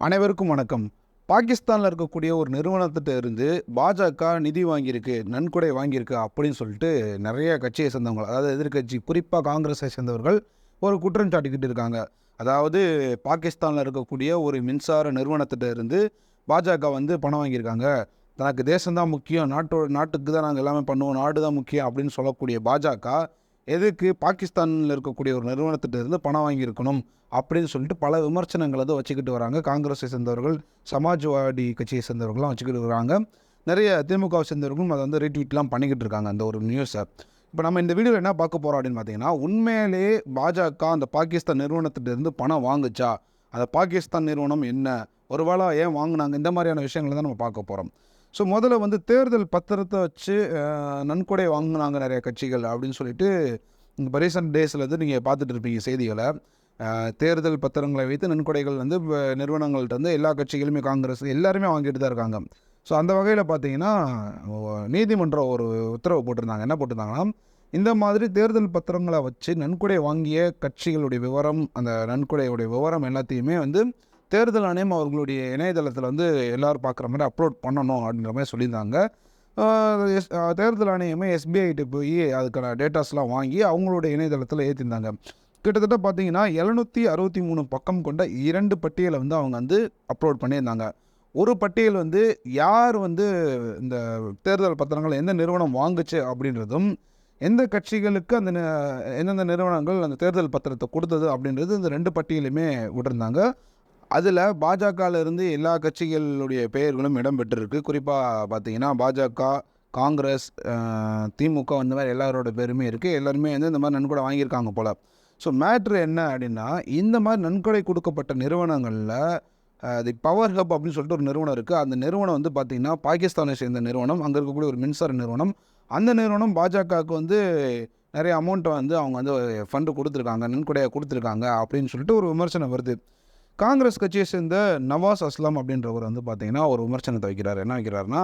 அனைவருக்கும் வணக்கம். பாகிஸ்தானில் இருக்கக்கூடிய ஒரு நிறுவனத்திட்ட இருந்து பாஜக நிதி வாங்கியிருக்கு நன்கொடை வாங்கியிருக்கு அப்படின்னு சொல்லிட்டு நிறைய கட்சியை சேர்ந்தவங்க அதாவது எதிர்க்கட்சி குறிப்பாக காங்கிரஸை சேர்ந்தவர்கள் ஒரு குற்றம் சாட்டிக்கிட்டு இருக்காங்க. அதாவது பாகிஸ்தானில் இருக்கக்கூடிய ஒரு மின்சார நிறுவனத்திட்ட இருந்து பாஜக வந்து பணம் வாங்கியிருக்காங்க. தனக்கு தேசம்தான் முக்கியம் நாட்டோ நாட்டுக்கு தான் நாங்கள் எல்லாமே பண்ணுவோம் நாடு தான் முக்கியம் அப்படின்னு சொல்லக்கூடிய பாஜக எதுக்கு பாகிஸ்தானில் இருக்கக்கூடிய ஒரு நிறுவனத்திட்ட இருந்து பணம் வாங்கியிருக்கணும் அப்படின்னு சொல்லிட்டு பல விமர்சனங்களை வந்து வச்சுக்கிட்டு வராங்க. காங்கிரஸை சேர்ந்தவர்கள் சமாஜ்வாடி கட்சியை சேர்ந்தவர்கள்லாம் வச்சுக்கிட்டு வராங்க. நிறைய திமுகவை சேர்ந்தவர்களும் அதை வந்து ரீட்வீட்லாம் பண்ணிக்கிட்டு இருக்காங்க அந்த ஒரு நியூஸை இப்போ நம்ம இந்த வீடியோவில் என்ன பார்க்க போகிறோம் அப்படின்னு பார்த்தீங்கன்னா உண்மையிலேயே பாஜக அந்த பாகிஸ்தான் நிறுவனத்திட்டேருந்து பணம் வாங்குச்சா? அந்த பாகிஸ்தான் நிறுவனம் என்ன? ஒருவேளை ஏன் வாங்கினாங்க? இந்த மாதிரியான விஷயங்களை தான் நம்ம பார்க்க போகிறோம் ஸோ முதல்ல வந்து தேர்தல் பத்திரத்தை வச்சு நன்கொடை வாங்கினாங்க நிறைய கட்சிகள் அப்படின்னு சொல்லிட்டு இப்போ ரீசெண்ட் டேஸில் வந்து நீங்கள் பார்த்துட்டு இருப்பீங்க செய்திகளை. தேர்தல் பத்திரங்களை வைத்து நன்கொடைகள் வந்து நிறுவனங்கள்கிட்ட நிறுவனங்கள்ட்ட வந்து எல்லா கட்சிகளுமே காங்கிரஸ் எல்லாருமே வாங்கிட்டு தான் இருக்காங்க. ஸோ அந்த வகையில் பார்த்தீங்கன்னா நீதிமன்றம் ஒரு உத்தரவு போட்டிருந்தாங்க. என்ன போட்டிருந்தாங்கன்னா இந்த மாதிரி தேர்தல் பத்திரங்களை வச்சு நன்கொடை வாங்கிய கட்சிகளுடைய விவரம் அந்த நன்கொடையுடைய விவரம் எல்லாத்தையுமே வந்து தேர்தல் ஆணையம் அவர்களுடைய இணையதளத்தில் வந்து எல்லோரும் பார்க்குற மாதிரி அப்லோட் பண்ணணும் அப்படின்ற மாதிரி சொல்லியிருந்தாங்க. எஸ்- தேர்தல் ஆணையமே எஸ்பிஐகிட்ட போய் அதுக்கான டேட்டாஸ்லாம் வாங்கி அவங்களுடைய இணையதளத்தில் ஏற்றிருந்தாங்க கிட்டத்தட்ட பார்த்தீங்கன்னா எழுநூற்றி அறுபத்தி மூணு பக்கம் கொண்ட இரண்டு பட்டியலை வந்து அவங்க வந்து அப்லோட் பண்ணியிருந்தாங்க. ஒரு பட்டியல் வந்து யார் வந்து இந்த தேர்தல் பத்திரங்களை எந்த நிறுவனம் வாங்குச்சு அப்படின்றதும் எந்த கட்சிகளுக்கு அந்த எந்தெந்த நிறுவனங்கள் அந்த தேர்தல் பத்திரத்தை கொடுத்தது அப்படின்றது இந்த ரெண்டு பட்டியலுமே விட்டுருந்தாங்க. அதில் பாஜகவில் இருந்து எல்லா கட்சிகளுடைய பெயர்களும் இடம்பெற்றிருக்கு குறிப்பாக பார்த்தீங்கன்னா பாஜக காங்கிரஸ் திமுக இந்த மாதிரி எல்லாரோட பேருமே இருக்குது எல்லாருமே வந்து இந்த மாதிரி நன்கொடை வாங்கியிருக்காங்க போல். ஸோ மேட்ரு என்ன அப்படின்னா இந்த மாதிரி நன்கொடை கொடுக்கப்பட்ட நிறுவனங்களில் தி பவர் ஹப் அப்படின்னு சொல்லிட்டு ஒரு நிறுவனம் இருக்குது அந்த நிறுவனம் வந்து பார்த்திங்கன்னா பாகிஸ்தானை சேர்ந்த நிறுவனம். அங்கே இருக்கக்கூடிய ஒரு மின்சார நிறுவனம். அந்த நிறுவனம் பாஜகவுக்கு வந்து நிறைய அமௌண்ட்டை வந்து அவங்க வந்து ஃபண்டு கொடுத்துருக்காங்க நன்கொடையாக கொடுத்துருக்காங்க அப்படின்னு சொல்லிட்டு ஒரு விமர்சனம் வருது. காங்கிரஸ் கட்சியை சேர்ந்த நவாஸ் அஸ்லாம் அப்படின்றவர் வந்து பார்த்தீங்கன்னா ஒரு விமர்சனத்தை வைக்கிறார். என்ன வைக்கிறாருன்னா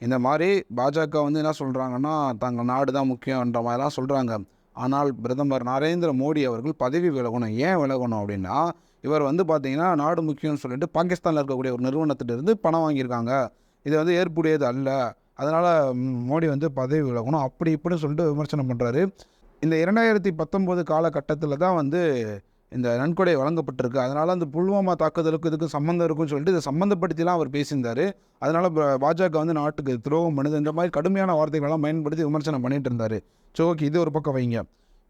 இந்த மாதிரி பாஜக வந்து என்ன சொல்கிறாங்கன்னா தங்கள் நாடு தான் முக்கியன்ற மாதிரிலாம் சொல்கிறாங்க ஆனால் பிரதமர் நரேந்திர மோடி அவர்கள் பதவி விலகணும். ஏன் விலகணும் அப்படின்னா இவர் வந்து பார்த்திங்கன்னா நாடு முக்கியம்னு சொல்லிட்டு பாகிஸ்தானில் இருக்கக்கூடிய ஒரு நிறுவனத்திலிருந்து பணம் வாங்கியிருக்காங்க. இது வந்து ஏற்புடையது அல்ல. அதனால் மோடி வந்து பதவி விலகணும். அப்படி இப்படின்னு சொல்லிட்டு விமர்சனம் பண்ணுறாரு இந்த இரண்டாயிரத்தி பத்தொம்போது காலகட்டத்தில் தான் வந்து இந்த நன்கொடை வழங்கப்பட்டிருக்கு. அதனால் அந்த புல்வாமா தாக்குதலுக்கு இதுக்கு சம்மந்தம் இருக்குன்னு சொல்லிட்டு இதை சம்மந்தப்படுத்திலாம் அவர் பேசியிருந்தார். அதனால் பாஜக வந்து நாட்டுக்கு துரோகம் பண்ணுது. இந்த மாதிரி கடுமையான வார்த்தைகளெல்லாம் பயன்படுத்தி விமர்சனம் பண்ணிகிட்டு இருந்தார். ஸோ ஓகே இது ஒரு பக்கம் வைங்க.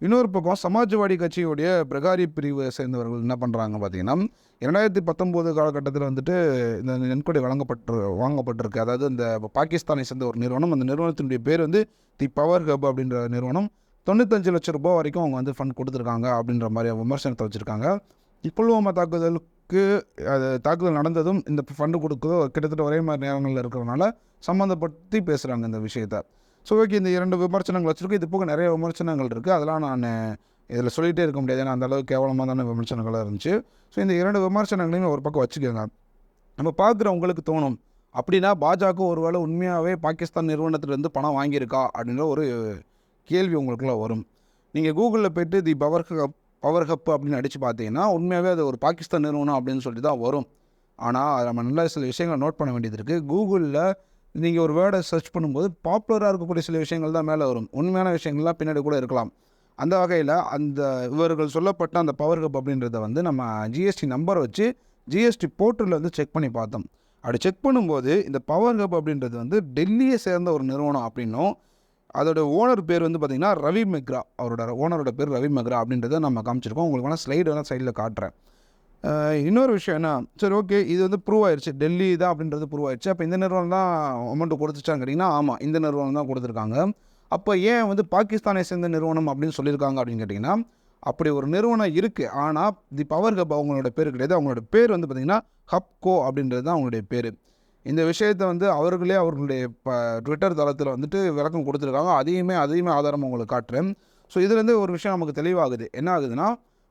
இன்னொரு பக்கம் சமாஜ்வாடி கட்சியுடைய பிரகாரி பிரிவை சேர்ந்தவர்கள் என்ன பண்ணுறாங்க பார்த்தீங்கன்னா இரண்டாயிரத்தி பத்தொம்போது காலகட்டத்தில் வந்துட்டு இந்த நன்கொடை வழங்கப்பட்டு வாங்கப்பட்டிருக்கு. அதாவது இந்த பாகிஸ்தானை சேர்ந்த ஒரு நிறுவனம். அந்த நிறுவனத்தினுடைய பேர் வந்து தி பவர் ஹப் அப்படின்ற நிறுவனம். தொண்ணூத்தஞ்சு லட்சம் ரூபாய் வரைக்கும் அவங்க வந்து ஃபண்ட் கொடுத்துருக்காங்க அப்படின்ற மாதிரி விமர்சனத்தை வச்சுருக்காங்க. புல்வாமா தாக்குதலுக்கு அது தாக்குதல் நடந்ததும் இந்த ஃபண்டு கொடுக்குதோ கிட்டத்தட்ட ஒரே மாதிரி நேரங்களில் இருக்கிறனால சம்மந்தப்படுத்தி பேசுகிறாங்க இந்த விஷயத்த. ஸோ ஓகே இந்த இரண்டு விமர்சனங்கள் வச்சுருக்கு இது போக நிறைய விமர்சனங்கள் இருக்குது அதெல்லாம் நான் இதில் சொல்லிகிட்டே இருக்க முடியாது. ஏன்னா அந்தளவுக்கு கேவலமாக தானே விமர்சனங்களாக இருந்துச்சு. ஸோ இந்த இரண்டு விமர்சனங்களையும் ஒரு பக்கம் வச்சுக்கோங்க. நம்ம பார்க்குறவங்களுக்கு தோணும் அப்படின்னா பாஜக ஒருவேளை உண்மையாகவே பாகிஸ்தான் நிறுவனத்திலேருந்து பணம் வாங்கியிருக்கா அப்படின்ற ஒரு கேள்வி உங்களுக்குலாம் வரும். நீங்கள் கூகுளில் போய்ட்டு the power hub power hub அப்படின்னு அடித்து பார்த்தீங்கன்னா உண்மையாகவே அது ஒரு பாகிஸ்தான் நிறுவனம் அப்படின்னு சொல்லிட்டு தான் வரும். ஆனால் நம்ம நல்ல சில விஷயங்களை நோட் பண்ண வேண்டியது இருக்குது கூகுளில் நீங்கள் ஒரு வேர்டை சர்ச் பண்ணும்போது பாப்புலராக இருக்கக்கூடிய சில விஷயங்கள் தான் மேலே வரும். உண்மையான விஷயங்கள்லாம் பின்னாடி கூட இருக்கலாம். அந்த வகையில் அந்த இவர்கள் சொல்லப்பட்ட அந்த பவர் ஹப் அப்படின்றத வந்து நம்ம ஜிஎஸ்டி நம்பரை வச்சு ஜிஎஸ்டி போர்ட்டலில் வந்து செக் பண்ணி பார்த்தோம். அப்படி செக் பண்ணும்போது இந்த பவர் ஹப் அப்படின்றது வந்து டெல்லியை சேர்ந்த ஒரு நிறுவனம் அப்படின்னும் அதோட ஓனர் பேர் வந்து பார்த்திங்கன்னா ரவி மெக்ரா. அவரோட ஓனரோட பேர் ரவி மெக்ரா அப்படின்றத நம்ம காமிச்சிருக்கோம். உங்களுக்கு வேணால் ஸ்லைடு வேணால் சைடில் காட்டுறேன். இன்னொரு விஷயம் என்ன? சரி ஓகே இது வந்து ப்ரூவ் ஆயிடுச்சு டெல்லி தான் அப்படின்றது ப்ரூவ் ஆயிடுச்சு அப்போ இந்த நிறுவனம் தான் அமௌண்ட்டு கொடுத்துச்சான்னு கேட்டிங்கன்னா ஆமாம் இந்த நிறுவனம் தான் கொடுத்துருக்காங்க. அப்போ ஏன் வந்து பாகிஸ்தானை சேர்ந்த நிறுவனம் அப்படின்னு சொல்லியிருக்காங்க அப்படின்னு கேட்டிங்கன்னா அப்படி ஒரு நிறுவனம் இருக்குது ஆனால் தி பவர் ஹப் அவங்களோட பேர் கிடையாது. அவங்களோட பேர் வந்து பார்த்திங்கன்னா ஹப்கோ அப்படின்றது தான் அவங்களுடைய பேர். இந்த விஷயத்தை வந்து அவர்களே அவர்களுடைய இப்போ ட்விட்டர் தளத்தில் வந்துட்டு விளக்கம் கொடுத்துருக்காங்க. அதையுமே அதையுமே ஆதாரம் உங்களுக்கு காட்டுறேன். ஸோ இதுலேருந்து ஒரு விஷயம் நமக்கு தெளிவாகுது. என்ன ஆகுதுன்னா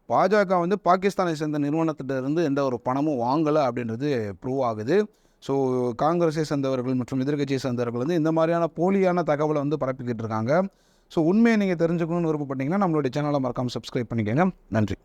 பாஜக வந்து பாகிஸ்தானை சேர்ந்த நிறுவனத்திட்டருந்து எந்த ஒரு பணமும் வாங்கலை அப்படின்றது ப்ரூவ் ஆகுது. ஸோ காங்கிரஸை சேர்ந்தவர்கள் மற்றும் எதிர்க்கட்சியை சேர்ந்தவர்கள் வந்து இந்த மாதிரியான போலியான தகவலை வந்து பரப்பிக்கிட்டு இருக்காங்க. ஸோ உண்மையை நீங்கள் தெரிஞ்சுக்கணும்னு விருப்பப்பட்டீங்கன்னா நம்மளுடைய சேனலை மறக்காமல் சப்ஸ்கிரைப் பண்ணிக்கோங்க. நன்றி.